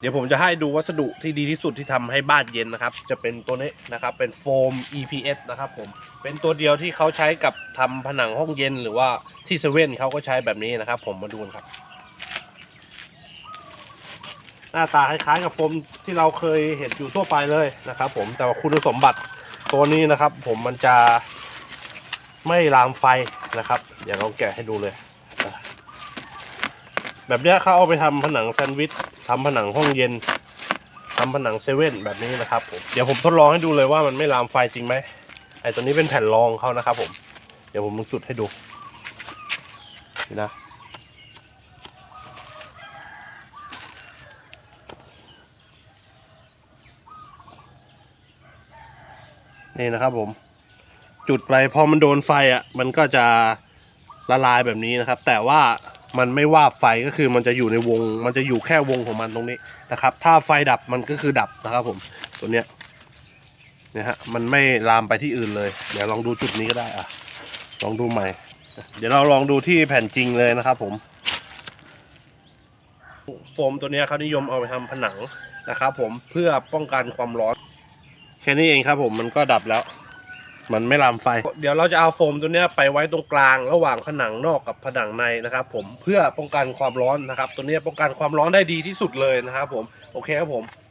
เดี๋ยวผมจะให้ดูวัสดุที่ดีที่สุดที่ทำให้บ้านเย็นนะครับ จะเป็นตัวนี้นะครับ เป็นโฟม EPS นะครับผม เป็นตัวเดียวที่เขาใช้กับทำผนังห้องเย็นหรือว่าที่เซเว่นเขาก็ใช้แบบนี้นะครับ ผมมาดูกันครับ หน้าตาคล้ายๆกับโฟมที่เราเคยเห็นอยู่ทั่วไปเลยนะครับ ผม แต่ว่าคุณสมบัติตัวนี้นะครับ ผมมันจะไม่ลามไฟนะครับ เดี๋ยวเราแกะให้ดูเลย แบบเนี้ยเขาเอาไปทำผนังแซนด์วิชทำผนังห้องเย็นทำผนังเซเว่นแบบนี้นะครับผมเดี๋ยวผมทดลองให้ดูเลยว่ามันไม่ลามไฟจริงไหมไอตัวนี้เป็นแผ่นรองเขานะครับ ผม เดี๋ยวผมลองจุดให้ดูนี่นะนี่นะครับผมจุดไปพอมันโดนไฟอะมันก็จะละลายแบบนี้นะครับ แต่ว่า มันไม่ว่าไฟก็คือมันจะอยู่ในวง มันจะอยู่แค่วงของมันตรงนี้นะครับ ถ้าไฟดับมันก็คือดับนะครับผมตัวเนี้ยนี่ยฮะมันไม่ลามไปที่อื่นเลย เดี๋ยวลองดูจุดนี้ก็ได้อะลองดูใหม่ เดี๋ยวเราลองดูที่แผ่นจริงเลยนะครับผมโฟมตัวเนี้ยเขานิยมเอาไปทำผนังนะครับผมเพื่อป้องกันความร้อน แค่นี้เองครับผมมันก็ดับแล้ว มันไม่ลามไฟ เดี๋ยวเราจะเอาโฟมตัวนี้ไปไว้ตรงกลางระหว่างผนังนอกกับผนังในนะครับ ผมเพื่อป้องกันความร้อนนะครับ ตัวนี้ป้องกันความร้อนได้ดีที่สุดเลยนะครับ ผมโอเคครับผม